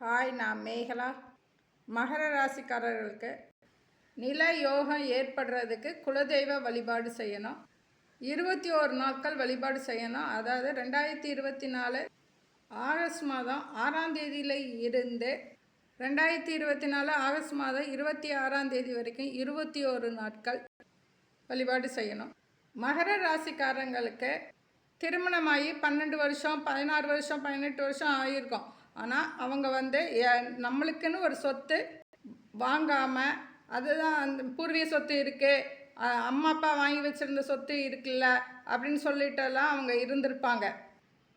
Hi நான் மேகலா. மகர ராசிக்காரர்களுக்கு நில யோகம் ஏற்படுறதுக்கு குலதெய்வ வழிபாடு செய்யணும். இருபத்தி ஓரு நாட்கள் வழிபாடு செய்யணும். அதாவது ரெண்டாயிரத்தி இருபத்தி நாலு ஆகஸ்ட் மாதம் ஆறாம் தேதியில் இருந்து ரெண்டாயிரத்தி இருபத்தி நாலு ஆகஸ்ட் மாதம் இருபத்தி ஆறாம் தேதி வரைக்கும் இருபத்தி ஓரு நாட்கள் வழிபாடு செய்யணும். மகர ராசிக்காரங்களுக்கு திருமணமாகி பன்னெண்டு வருஷம் பதினாறு வருஷம் பதினெட்டு வருஷம் ஆகியிருக்கும் ஆனால் அவங்க வந்து நம்மளுக்குன்னு ஒரு சொத்து வாங்காமல் அதுதான் அந்த பூர்வீக சொத்து இருக்குது அம்மா அப்பா வாங்கி வச்சுருந்த சொத்து இருக்குல்ல அப்படின்னு சொல்லிட்டெல்லாம் அவங்க இருந்திருப்பாங்க.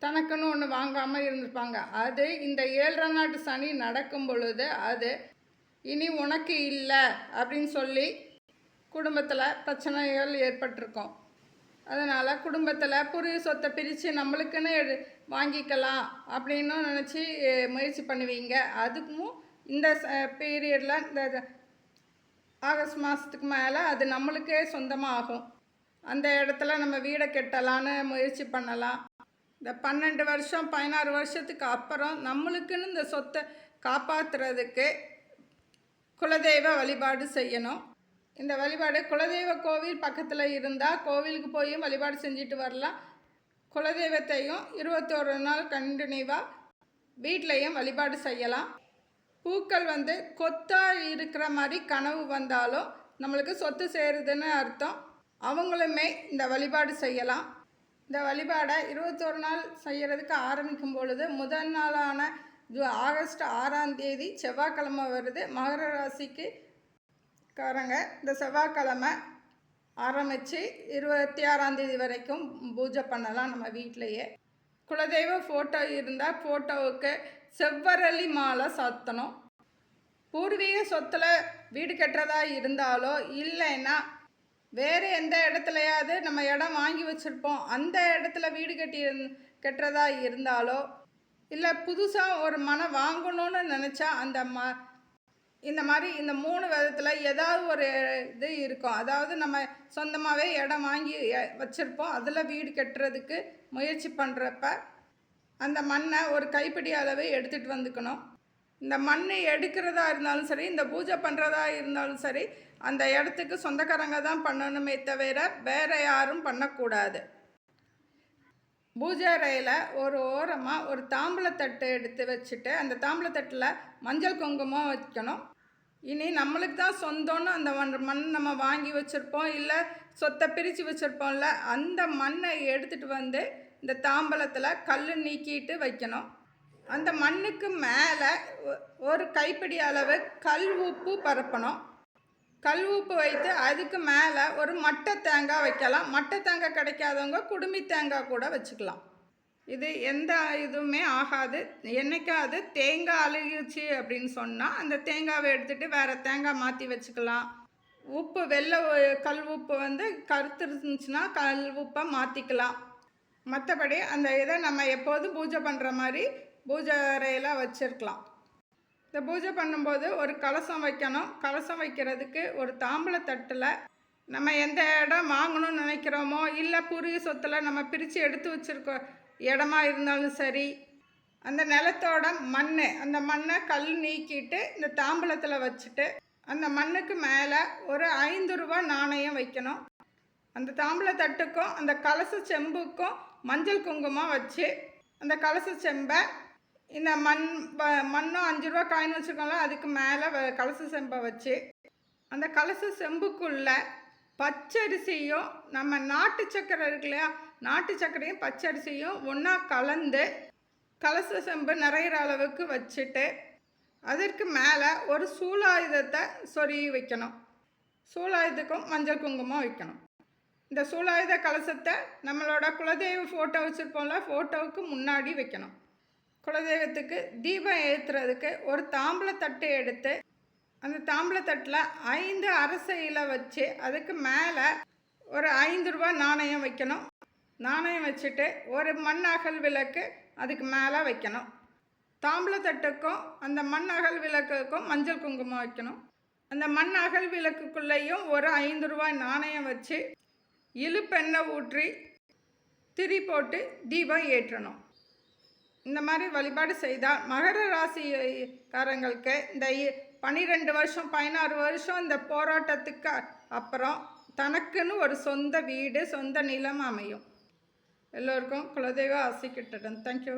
தனக்குன்னு ஒன்று வாங்காமல் இருந்திருப்பாங்க. அது இந்த ஏழரை நாட்டு சனி நடக்கும் பொழுது அது இனி உனக்கு இல்லை அப்படின்னு சொல்லி குடும்பத்தில் பிரச்சனைகள் ஏற்பட்டிருக்கும். அதனால் குடும்பத்தில் பூர்வீக சொத்தை பிரித்து நம்மளுக்குன்னு எடு வாங்கிக்கலாம் அப்படின்னு நினச்சி முயற்சி பண்ணுவீங்க. அதுக்கும் இந்த பீரியடில் இந்த ஆகஸ்ட் மாதத்துக்கு மேலே அது நம்மளுக்கே சொந்தமாக ஆகும் அந்த இடத்துல நம்ம வீடை கெட்டலான்னு முயற்சி பண்ணலாம். இந்த பன்னெண்டு வருஷம் பதினாறு வருஷத்துக்கு அப்புறம் நம்மளுக்குன்னு இந்த சொத்தை காப்பாற்றுறதுக்கு குலதெய்வ வழிபாடு செய்யணும். இந்த வழிபாடு குலதெய்வ கோவில் பக்கத்தில் இருந்தால் கோவிலுக்கு போயும் வழிபாடு செஞ்சுட்டு வரலாம். குலதெய்வத்தையும் இருபத்தோரு நாள் கண்டினியூவாக வீட்லேயும் வழிபாடு செய்யலாம். பூக்கள் வந்து கொத்தாக இருக்கிற மாதிரி கனவு வந்தாலும் நம்மளுக்கு சொத்து சேருதுன்னு அர்த்தம். அவங்களுமே இந்த வழிபாடு செய்யலாம். இந்த வழிபாடை இருபத்தோரு நாள் செய்கிறதுக்கு ஆரம்பிக்கும் பொழுது முதல் நாளான ஜூ ஆகஸ்ட் ஆறாம் தேதி செவ்வாய்க்கிழமை வருது. மகர ராசிக்கு காரங்க இந்த செவ்வாய்க்கிழமை ஆரம்பித்து இருபத்தி ஆறாந்தேதி வரைக்கும் பூஜை பண்ணலாம் நம்ம வீட்டிலையே. குலதெய்வ ஃபோட்டோ இருந்தால் ஃபோட்டோவுக்கு செவ்வரளி மாலை சாத்தணும். பூர்வீக சொத்தில் வீடு கட்டுறதா இருந்தாலோ இல்லைன்னா வேறு எந்த இடத்துலையாவது நம்ம இடம் வாங்கி வச்சுருப்போம். அந்த இடத்துல வீடு கட்டி கட்டுறதா இருந்தாலோ இல்லை புதுசாக ஒரு மனை வாங்கணும்னு நினச்சா அந்த ம இந்த மாதிரி இந்த மூணு விதத்தில் ஏதாவது ஒரு இது இருக்கும். அதாவது நம்ம சொந்தமாகவே இடம் வாங்கி வச்சுருப்போம். அதில் வீடு கட்டுறதுக்கு முயற்சி பண்ணுறப்ப அந்த மண்ணை ஒரு கைப்பிடி அளவு எடுத்துகிட்டு வந்துக்கணும். இந்த மண்ணை எடுக்கிறதா இருந்தாலும் சரி இந்த பூஜை பண்ணுறதா இருந்தாலும் சரி அந்த இடத்துக்கு சொந்தக்காரங்க தான் பண்ணணுமே தவிர வேறு யாரும் பண்ணக்கூடாது. பூஜை அறையில் ஒரு ஓரமாக ஒரு தாம்பூலத்தட்டு எடுத்து வச்சுட்டு அந்த தாம்பூலத்தட்டில் மஞ்சள் குங்குமம் வைக்கணும். இனி நம்மளுக்கு தான் சொந்தம்னு அந்த மண் மண் நம்ம வாங்கி வச்சுருப்போம் இல்லை சொத்தை பிரித்து வச்சுருப்போம்ல அந்த மண்ணை எடுத்துகிட்டு வந்து இந்த தாம்பலத்தில் கல் நீக்கிட்டு வைக்கணும். அந்த மண்ணுக்கு மேலே ஒரு கைப்பிடி அளவு கல் உப்பு பரப்பணும். கல் உப்பு வைத்து அதுக்கு மேலே ஒரு மட்டை தேங்காய் வைக்கலாம். மட்டை தேங்காய் கிடைக்காதவங்க குடுமி தேங்காய் கூட வச்சுக்கலாம். இது எந்த இதுவுமே ஆகாது. என்றைக்காவது தேங்காய் அழுகிச்சு அப்படின்னு சொன்னால் அந்த தேங்காவை எடுத்துகிட்டு வேறு தேங்காய் மாற்றி வச்சுக்கலாம். உப்பு வெள்ளை கல் உப்பு வந்து கருத்து இருந்துச்சுன்னா கல் உப்பை மாற்றிக்கலாம் மற்றபடி அந்த இதை நம்ம எப்போதும் பூஜை பண்ணுற மாதிரி பூஜை அறையில் வச்சுருக்கலாம். இந்த பூஜை பண்ணும்போது ஒரு கலசம் வைக்கணும். கலசம் வைக்கிறதுக்கு ஒரு தாம்பூலத்தட்டில் நம்ம எந்த இடம் வாங்கணும்னு நினைக்கிறோமோ இல்லை பூர்வீக சொத்தில் நம்ம பிரித்து எடுத்து வச்சுருக்க இடமா இருந்தாலும் சரி அந்த நிலத்தோட மண் அந்த மண்ணை கல் நீக்கிட்டு இந்த தாம்பூலத்தில் வச்சுட்டு அந்த மண்ணுக்கு மேலே ஒரு ஐந்து ரூபா நாணயம் வைக்கணும். அந்த தாம்பூல தட்டுக்கும் அந்த கலச செம்புக்கும் மஞ்சள் குங்குமம் வச்சு அந்த கலச செம்பை இந்த மண் வ- மண்ணும் அஞ்சு ரூபா காயின் வச்சுருக்கோம்ல அதுக்கு மேலே வ- கலச செம்பை வச்சு அந்த கலச செம்புக்குள்ள பச்சரிசியும் நம்ம நாட்டு சக்கரை இருக்கு இல்லையா நாட்டு சக்கரையும் பச்சரிசியும் ஒன்றா கலந்து கலச செம்பு நிறையிற அளவுக்கு வச்சுட்டு அதற்கு மேலே ஒரு சூலாயுதத்தை சொருகி வைக்கணும். சூலாயுதத்துக்கும் மஞ்சள் குங்குமம் வைக்கணும். இந்த சூலாயுத கலசத்தை நம்மளோட குலதெய்வ ஃபோட்டோ வச்சுருப்போம்ல ஃபோட்டோவுக்கு முன்னாடி வைக்கணும். குலதெய்வத்துக்கு தீபம் ஏற்றுறதுக்கு ஒரு தாம்பூலத்தட்டு எடுத்து அந்த தாம்பூலத்தட்டில் ஐந்து அரச இலை வச்சு அதுக்கு மேலே ஒரு ஐந்து ரூபா நாணயம் வைக்கணும். நாணயம் வச்சுட்டு ஒரு மண் அகல் விளக்கு அதுக்கு மேலே வைக்கணும். தாம்பூலத்தட்டுக்கும் அந்த மண் அகல் விளக்குக்கும் மஞ்சள் குங்குமம் வைக்கணும். அந்த மண் அகல் விளக்குக்குள்ளேயும் ஒரு ஐந்து ரூபாய் நாணயம் வச்சு இழுப்பெண்ணெய் ஊற்றி திரி போட்டு தீபம் ஏற்றணும். இந்த மாதிரி வழிபாடு செய்தால் மகர ராசிக்காரங்களுக்கு இந்த பன்னிரெண்டு வருஷம் பதினாறு வருஷம் இந்த போராட்டத்துக்கு அப்புறம் தனக்குன்னு ஒரு சொந்த வீடு சொந்த நிலம் அமையும். எல்லோருக்கும் குலதெய்வ ஆசை கிட்டட்டும் தேங்க்யூ